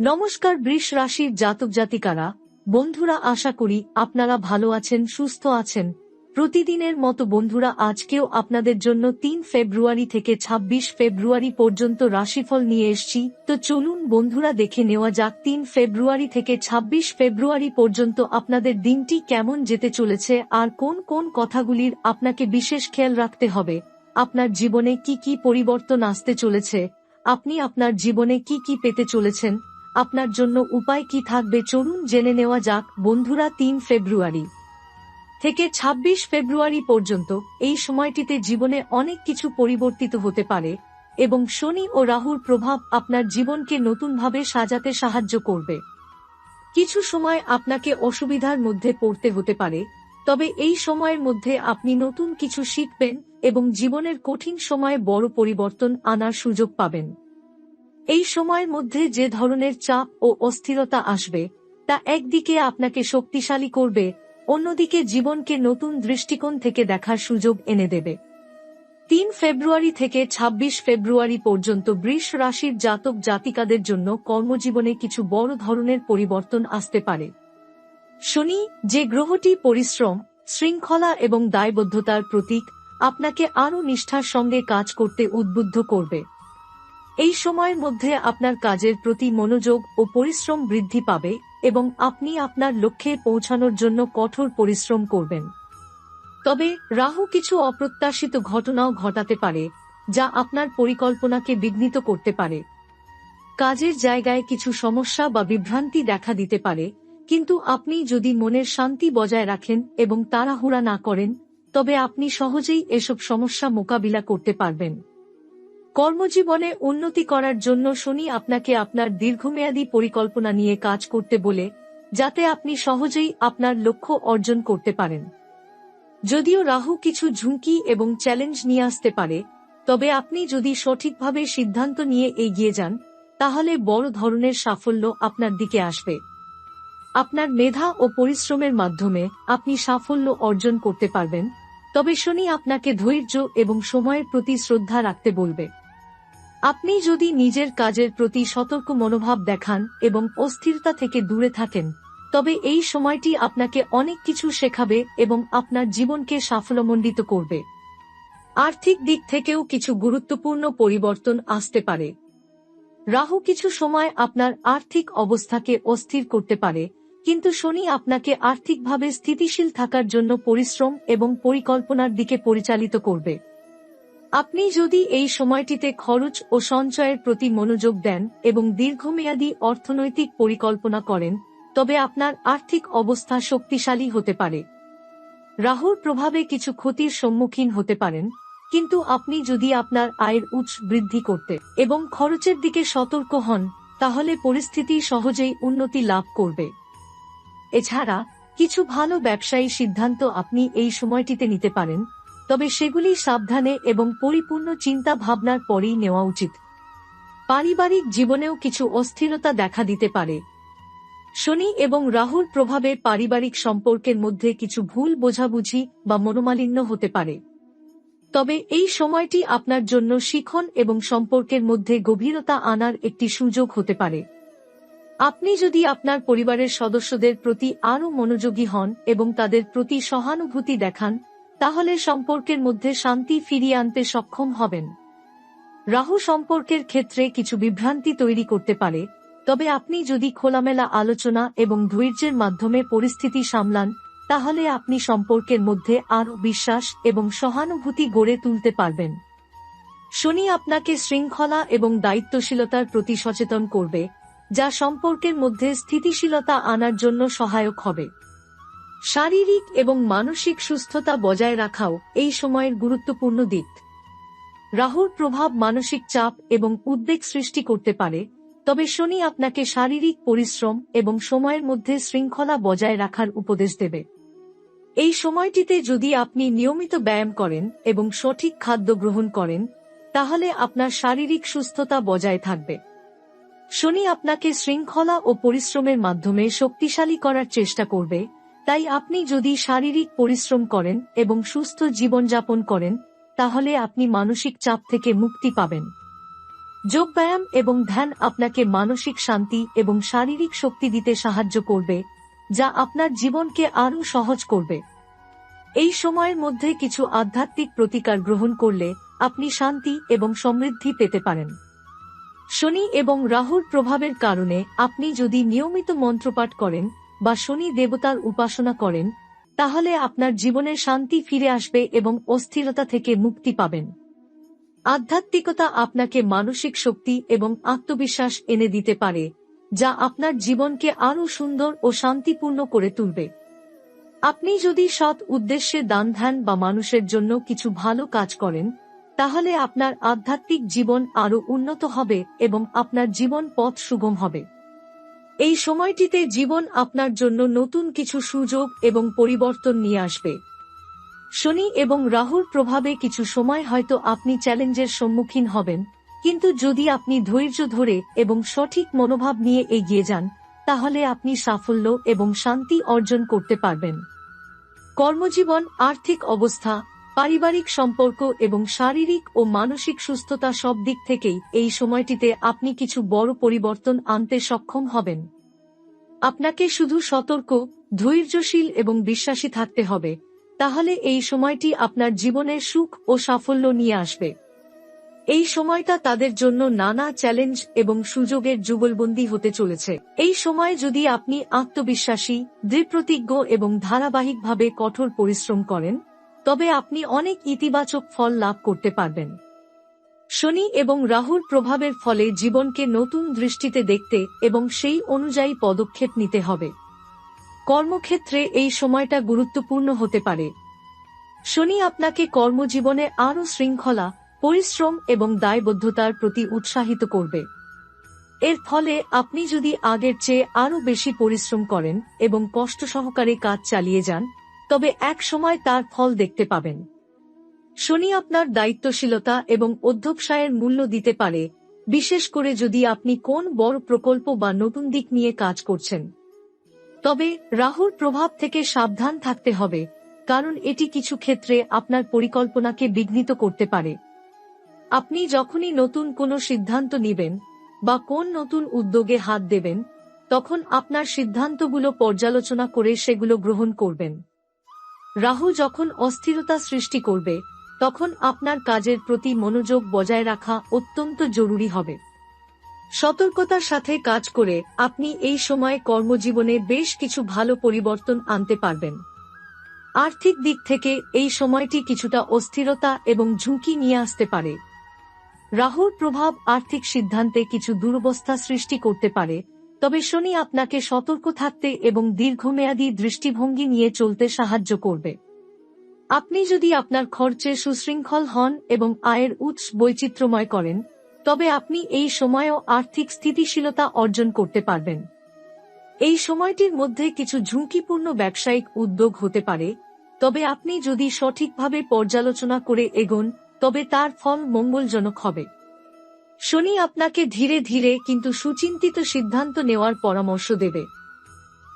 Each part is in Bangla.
নমস্কার বৃষ রাশির জাতক জাতিকারা। বন্ধুরা, আশা করি আপনারা ভালো আছেন, সুস্থ আছেন। প্রতিদিনের মতো বন্ধুরা, আজকেও আপনাদের জন্য তিন ফেব্রুয়ারি থেকে ২৬ ফেব্রুয়ারি পর্যন্ত রাশিফল নিয়ে এসছি। তো চলুন বন্ধুরা, দেখে নেওয়া যাক তিন ফেব্রুয়ারি থেকে ২৬ ফেব্রুয়ারি পর্যন্ত আপনাদের দিনটি কেমন যেতে চলেছে আর কোন কোন কথাগুলির আপনাকে বিশেষ খেয়াল রাখতে হবে। আপনার জীবনে কি কি পরিবর্তন আসতে চলেছে? আপনি আপনার জীবনে কি কি পেতে চলেছেন? আপনার জন্য উপায় কি থাকবে চলুন জেনে নেওয়া যাক, বন্ধুরা, তিন ফেব্রুয়ারি থেকে ২৬ ফেব্রুয়ারি পর্যন্ত এই সময়টিতে জীবনে অনেক কিছু পরিবর্তিত হতে পারে এবং শনি ও রাহুর প্রভাব আপনার জীবনকে নতুনভাবে সাজাতে সাহায্য করবে। কিছু সময় আপনাকে অসুবিধার মধ্যে পড়তে হতে পারে, তবে এই সময়ের মধ্যে আপনি নতুন কিছু শিখবেন এবং জীবনের কঠিন সময়ে বড় পরিবর্তন আনার সুযোগ পাবেন। এই সময়ের মধ্যে যে ধরনের চাপ ও অস্থিরতা আসবে, তা একদিকে আপনাকে শক্তিশালী করবে, অন্যদিকে জীবনকে নতুন দৃষ্টিকোণ থেকে দেখার সুযোগ এনে দেবে। তিন ফেব্রুয়ারি থেকে ২৬ ফেব্রুয়ারি পর্যন্ত বৃষ রাশির জাতক জাতিকাদের জন্য কর্মজীবনে কিছু বড় ধরনের পরিবর্তন আসতে পারে। শনি, যে গ্রহটি পরিশ্রম, শৃঙ্খলা এবং দায়বদ্ধতার প্রতীক, আপনাকে আরও নিষ্ঠার সঙ্গে কাজ করতে উদ্বুদ্ধ করবে। এই সময়ের মধ্যে আপনার কাজের প্রতি মনোযোগ ও পরিশ্রম বৃদ্ধি পাবে এবং আপনি আপনার লক্ষ্যে পৌঁছানোর জন্য কঠোর পরিশ্রম করবেন। তবে রাহু কিছু অপ্রত্যাশিত ঘটনাও ঘটাতে পারে, যা আপনার পরিকল্পনাকে বিঘ্নিত করতে পারে। কাজের জায়গায় কিছু সমস্যা বা বিভ্রান্তি দেখা দিতে পারে, কিন্তু আপনি যদি মনের শান্তি বজায় রাখেন এবং তাড়াহুড়া না করেন, তবে আপনি সহজেই এসব সমস্যা মোকাবিলা করতে পারবেন। কর্মজীবনে উন্নতি করার জন্য শনি আপনাকে আপনার দীর্ঘমেয়াদী পরিকল্পনা নিয়ে কাজ করতে বলে, যাতে আপনি সহজেই আপনার লক্ষ্য অর্জন করতে পারেন। যদিও রাহু কিছু ঝুঁকি এবং চ্যালেঞ্জ নিয়ে আসতে পারে, তবে আপনি যদি সঠিকভাবে সিদ্ধান্ত নিয়ে এগিয়ে যান, তাহলে বড় ধরনের সাফল্য আপনার দিকে আসবে। আপনার মেধা ও পরিশ্রমের মাধ্যমে আপনি সাফল্য অর্জন করতে পারবেন, তবে শনি আপনাকে ধৈর্য এবং সময়ের প্রতি শ্রদ্ধা রাখতে বলবে। আপনি যদি নিজের কাজের প্রতি সতর্ক মনোভাব দেখান এবং অস্থিরতা থেকে দূরে থাকেন, তবে এই সময়টি আপনাকে অনেক কিছু শেখাবে এবং আপনার জীবনকে সাফল্যমণ্ডিত করবে। আর্থিক দিক থেকেও কিছু গুরুত্বপূর্ণ পরিবর্তন আসতে পারে। রাহু কিছু সময় আপনার আর্থিক অবস্থাকে অস্থির করতে পারে, কিন্তু শনি আপনাকে আর্থিকভাবে স্থিতিশীল থাকার জন্য পরিশ্রম এবং পরিকল্পনার দিকে পরিচালিত করবে। আপনি যদি এই সময়টিতে খরচ ও সঞ্চয়ের প্রতি মনোযোগ দেন এবং দীর্ঘমেয়াদী অর্থনৈতিক পরিকল্পনা করেন, তবে আপনার আর্থিক অবস্থা শক্তিশালী হতে পারে। রাহুর প্রভাবে কিছু ক্ষতির সম্মুখীন হতে পারেন, কিন্তু আপনি যদি আপনার আয়ের উৎস বৃদ্ধি করতে এবং খরচের দিকে সতর্ক হন, তাহলে পরিস্থিতি সহজেই উন্নতি লাভ করবে। এছাড়া, কিছু ভালো ব্যবসায়ী সিদ্ধান্ত আপনি এই সময়টিতে নিতে পারেন তবে সেগুলি সাবধানে এবং পরিপূর্ণ চিন্তা ভাবনার পরেই নেওয়া উচিত। পারিবারিক জীবনেও কিছু অস্থিরতা দেখা দিতে পারে। শনি এবং রাহুর প্রভাবে পারিবারিক সম্পর্কের মধ্যে কিছু ভুল বোঝাবুঝি বা মনোমালিন্য হতে পারে। তবে এই সময়টি আপনার জন্য শিখন এবং সম্পর্কের মধ্যে গভীরতা আনার একটি সুযোগ হতে পারে। আপনি যদি আপনার পরিবারের সদস্যদের প্রতি আরও মনোযোগী হন এবং তাদের প্রতি সহানুভূতি দেখান তাহলে সম্পর্কের মধ্যে শান্তি ফিরিয়ে আনতে সক্ষম হবেন। রাহু সম্পর্কের ক্ষেত্রে কিছু বিভ্রান্তি তৈরি করতে পারে, তবে আপনি যদি খোলামেলা আলোচনা এবং ধৈর্যের মাধ্যমে পরিস্থিতি সামলান, তাহলে আপনি সম্পর্কের মধ্যে আরও বিশ্বাস এবং সহানুভূতি গড়ে তুলতে পারবেন। শনি আপনাকে শৃঙ্খলা এবং দায়িত্বশীলতার প্রতি সচেতন করবে, যা সম্পর্কের মধ্যে স্থিতিশীলতা আনার জন্য সহায়ক হবে। শারীরিক এবং মানসিক সুস্থতা বজায় রাখাও এই সময়ের গুরুত্বপূর্ণ দিক। রাহুর প্রভাব মানসিক চাপ এবং উদ্বেগ সৃষ্টি করতে পারে, তবে শনি আপনাকে শারীরিক পরিশ্রম এবং সময়ের মধ্যে শৃঙ্খলা বজায় রাখার উপদেশ দেবে। এই সময়টিতে যদি আপনি নিয়মিত ব্যায়াম করেন এবং সঠিক খাদ্য গ্রহণ করেন, তাহলে আপনার শারীরিক সুস্থতা বজায় থাকবে। শনি আপনাকে শৃঙ্খলা ও পরিশ্রমের মাধ্যমে শক্তিশালী করার চেষ্টা করবে তাই আপনি যদি শারীরিক পরিশ্রম করেন এবং সুস্থ জীবনযাপন করেন, তাহলে আপনি মানসিক চাপ থেকে মুক্তি পাবেন। যোগব্যায়াম এবং ধ্যান আপনাকে মানসিক শান্তি এবং শারীরিক শক্তি দিতে সাহায্য করবে, যা আপনার জীবনকে আরও সহজ করবে। এই সময়ের মধ্যে কিছু আধ্যাত্মিক প্রতিকার গ্রহণ করলে আপনি শান্তি এবং সমৃদ্ধি পেতে পারেন। শনি এবং রাহুর প্রভাবের কারণে আপনি যদি নিয়মিত মন্ত্রপাঠ করেন বা শনি দেবতার উপাসনা করেন, তাহলে আপনার জীবনের শান্তি ফিরে আসবে এবং অস্থিরতা থেকে মুক্তি পাবেন। আধ্যাত্মিকতা আপনাকে মানসিক শক্তি এবং আত্মবিশ্বাস এনে দিতে পারে, যা আপনার জীবনকে আরও সুন্দর ও শান্তিপূর্ণ করে তুলবে। আপনি যদি সৎ উদ্দেশ্যে দান ধ্যান বা মানুষের জন্য কিছু ভালো কাজ করেন, তাহলে আপনার আধ্যাত্মিক জীবন আরও উন্নত হবে এবং আপনার জীবন পথ সুগম হবে। এই সময়টিতে জীবন আপনার জন্য নতুন কিছু সুযোগ এবং পরিবর্তন নিয়ে আসবে। শনি এবং রাহুর প্রভাবে কিছু সময় হয়তো আপনি চ্যালেঞ্জের সম্মুখীন হবেন, কিন্তু যদি আপনি ধৈর্য ধরে এবং সঠিক মনোভাব নিয়ে এগিয়ে যান, তাহলে আপনি সাফল্য এবং শান্তি অর্জন করতে পারবেন। কর্মজীবন, আর্থিক অবস্থা পারিবারিক সম্পর্ক এবং শারীরিক ও মানসিক সুস্থতা সব দিক থেকেই এই সময়টিতে আপনি কিছু বড় পরিবর্তন আনতে সক্ষম হবেন। আপনাকে শুধু সতর্ক, ধৈর্যশীল এবং বিশ্বাসী থাকতে হবে। তাহলে এই সময়টি আপনার জীবনের সুখ ও সাফল্য নিয়ে আসবে। এই সময়টা তাদের জন্য নানা চ্যালেঞ্জ এবং সুযোগের যুগলবন্দি হতে চলেছে। এই সময় যদি আপনি আত্মবিশ্বাসী দৃঢ়প্রতিজ্ঞ এবং ধারাবাহিকভাবে কঠোর পরিশ্রম করেন তবে আপনি অনেক ইতিবাচক ফল লাভ করতে পারবেন। শনি এবং রাহুর প্রভাবের ফলে জীবনকে নতুন দৃষ্টিতে দেখতে এবং সেই অনুযায়ী পদক্ষেপ নিতে হবে। কর্মক্ষেত্রে এই সময়টা গুরুত্বপূর্ণ হতে পারে। শনি আপনাকে কর্মজীবনে আরও শৃঙ্খলা, পরিশ্রম এবং দায়বদ্ধতার প্রতি উৎসাহিত করবে। এর ফলে আপনি যদি আগের চেয়ে আরও বেশি পরিশ্রম করেন এবং কষ্ট সহকারে কাজ চালিয়ে যান তবে এক সময় তার ফল দেখতে পাবেন। শনি আপনার দায়িত্বশীলতা এবং অধ্যবসায়ের মূল্য দিতে পারে, বিশেষ করে যদি আপনি কোন বড় প্রকল্প বা নতুন দিক নিয়ে কাজ করছেন। তবে রাহুর প্রভাব থেকে সাবধান থাকতে হবে, কারণ এটি কিছু ক্ষেত্রে আপনার পরিকল্পনাকে বিঘ্নিত করতে পারে। আপনি যখনই নতুন কোনো সিদ্ধান্ত নেবেন বা কোন নতুন উদ্যোগে হাত দেবেন, তখন আপনার সিদ্ধান্তগুলো পর্যালোচনা করে সেগুলো গ্রহণ করবেন। রাহু যখন অস্থিরতা সৃষ্টি করবে, তখন আপনার কাজের প্রতি মনোযোগ বজায় রাখা অত্যন্ত জরুরি হবে। সতর্কতার সাথে কাজ করে আপনি এই সময় কর্মজীবনে বেশ কিছু ভালো পরিবর্তন আনতে পারবেন। আর্থিক দিক থেকে এই সময়টি কিছুটা অস্থিরতা এবং ঝুঁকি নিয়ে আসতে পারে। রাহুর প্রভাব আর্থিক সিদ্ধান্তে কিছু দুরবস্থা সৃষ্টি করতে পারে তবে শনি আপনাকে সতর্ক থাকতে এবং দীর্ঘমেয়াদী দৃষ্টিভঙ্গি নিয়ে চলতে সাহায্য করবে। আপনি যদি আপনার খরচে সুশৃঙ্খল হন এবং আয়ের উৎস বৈচিত্র্যময় করেন, তবে আপনি এই সময়েও আর্থিক স্থিতিশীলতা অর্জন করতে পারবেন। এই সময়টির মধ্যে কিছু ঝুঁকিপূর্ণ ব্যবসায়িক উদ্যোগ হতে পারে, তবে আপনি যদি সঠিকভাবে পর্যালোচনা করে এগোন, তবে তার ফল মঙ্গলজনক হবে। শনি আপনাকে ধীরে ধীরে কিন্তু সুচিন্তিত সিদ্ধান্ত নেওয়ার পরামর্শ দেবে।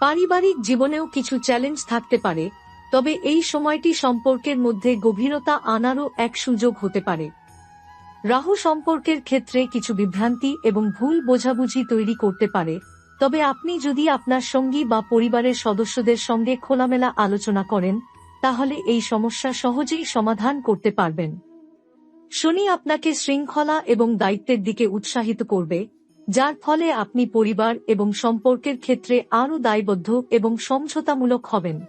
পারিবারিক জীবনেও কিছু চ্যালেঞ্জ থাকতে পারে, তবে এই সময়টি সম্পর্কের মধ্যে গভীরতা আনারও এক সুযোগ হতে পারে। রাহু সম্পর্কের ক্ষেত্রে কিছু বিভ্রান্তি এবং ভুল বোঝাবুঝি তৈরি করতে পারে, তবে আপনি যদি আপনার সঙ্গী বা পরিবারের সদস্যদের সঙ্গে খোলামেলা আলোচনা করেন, তাহলে এই সমস্যা সহজেই সমাধান করতে পারবেন। শনি আপনাকে শৃঙ্খলা এবং দায়িত্বের দিকে উৎসাহিত করবে, যার ফলে আপনি পরিবার এবং সম্পর্কের ক্ষেত্রে আরও দায়বদ্ধ এবং সমঝোতামূলক হবেন।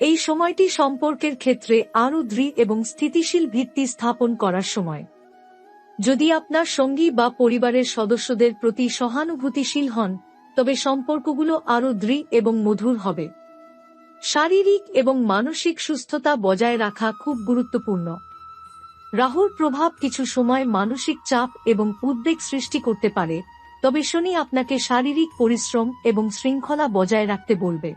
এই সময়টি সম্পর্কের ক্ষেত্রে আরও দৃঢ় এবং স্থিতিশীল ভিত্তি স্থাপন করার সময়। যদি আপনার সঙ্গী বা পরিবারের সদস্যদের প্রতি সহানুভূতিশীল হন, তবে সম্পর্কগুলো আরও দৃঢ় এবং মধুর হবে। শারীরিক এবং মানসিক সুস্থতা বজায় রাখা খুব গুরুত্বপূর্ণ। রাহুর প্রভাব কিছু সময় মানসিক চাপ এবং উদ্বেগ সৃষ্টি করতে পারে, তবে শনি আপনাকে শারীরিক পরিশ্রম এবং শৃঙ্খলা বজায় রাখতে বলবে।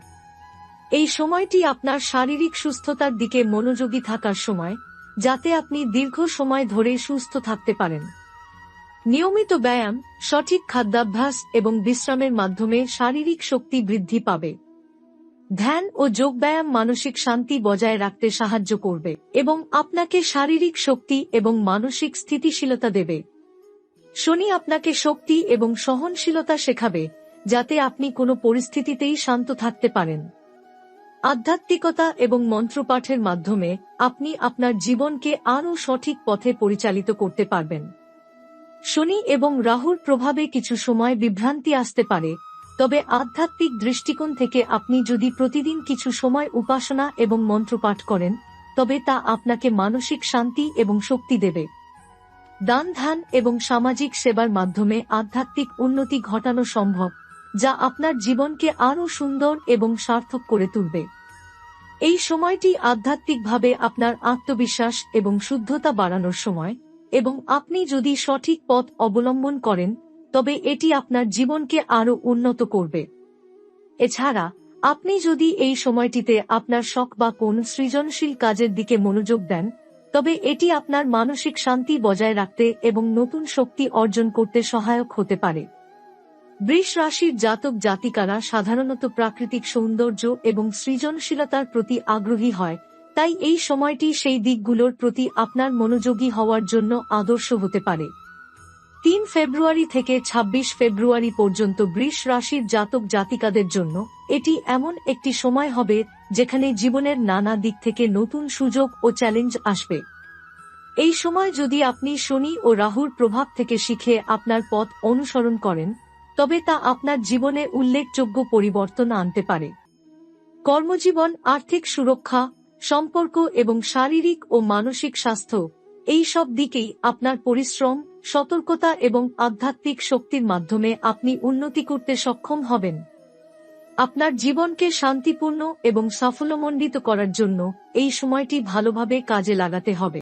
এই সময়টি আপনার শারীরিক সুস্থতার দিকে মনোযোগী থাকার সময়, যাতে আপনি দীর্ঘ সময় ধরে সুস্থ থাকতে পারেন। নিয়মিত ব্যায়াম, সঠিক খাদ্যাভ্যাস এবং বিশ্রামের মাধ্যমে শারীরিক শক্তি বৃদ্ধি পাবে। ধ্যান ও যোগব্যায়াম মানসিক শান্তি বজায় রাখতে সাহায্য করবে এবং আপনাকে শারীরিক শক্তি এবং মানসিক স্থিতিশীলতা দেবে। শনি আপনাকে শক্তি এবং সহনশীলতা শেখাবে, যাতে আপনি কোনো পরিস্থিতিতেই শান্ত থাকতে পারেন। আধ্যাত্মিকতা এবং মন্ত্রপাঠের মাধ্যমে আপনি আপনার জীবনকে আরও সঠিক পথে পরিচালিত করতে পারবেন। শনি এবং রাহুর প্রভাবে কিছু সময় বিভ্রান্তি আসতে পারে তবে আধ্যাত্মিক দৃষ্টিকোণ থেকে আপনি যদি প্রতিদিন কিছু সময় উপাসনা এবং মন্ত্রপাঠ করেন, তবে তা আপনাকে মানসিক শান্তি এবং শক্তি দেবে। দান, ধ্যান এবং সামাজিক সেবার মাধ্যমে আধ্যাত্মিক উন্নতি ঘটানো সম্ভব, যা আপনার জীবনকে আরও সুন্দর এবং সার্থক করে তুলবে। এই সময়টি আধ্যাত্মিকভাবে আপনার আত্মবিশ্বাস এবং শুদ্ধতা বাড়ানোর সময়, এবং আপনি যদি সঠিক পথ অবলম্বন করেন তবে এটি আপনার জীবনকে আরও উন্নত করবে। এছাড়া, আপনি যদি এই সময়টিতে আপনার শখ বা কোন সৃজনশীল কাজের দিকে মনোযোগ দেন, তবে এটি আপনার মানসিক শান্তি বজায় রাখতে এবং নতুন শক্তি অর্জন করতে সহায়ক হতে পারে। বৃষ রাশির জাতক জাতিকারা সাধারণত প্রাকৃতিক সৌন্দর্য এবং সৃজনশীলতার প্রতি আগ্রহী হয়, তাই এই সময়টি সেই দিকগুলোর প্রতি আপনার মনোযোগী হওয়ার জন্য আদর্শ হতে পারে। তিন ফেব্রুয়ারি থেকে ২৬ ফেব্রুয়ারি পর্যন্ত বৃষ রাশির জাতক জাতিকাদের জন্য এটি এমন একটি সময় হবে যেখানে জীবনের নানা দিক থেকে নতুন সুযোগ ও চ্যালেঞ্জ আসবে। এই সময় যদি আপনি শনি ও রাহুর প্রভাব থেকে শিখে আপনার পথ অনুসরণ করেন, তবে তা আপনার জীবনে উল্লেখযোগ্য পরিবর্তন আনতে পারে। কর্মজীবন, আর্থিক সুরক্ষা, সম্পর্ক এবং শারীরিক ও মানসিক স্বাস্থ্য, এই সব দিকেই আপনার পরিশ্রম সতর্কতা এবং আধ্যাত্মিক শক্তির মাধ্যমে আপনি উন্নতি করতে সক্ষম হবেন। আপনার জীবনকে শান্তিপূর্ণ এবং সাফল্যমণ্ডিত করার জন্য এই সময়টি ভালোভাবে কাজে লাগাতে হবে।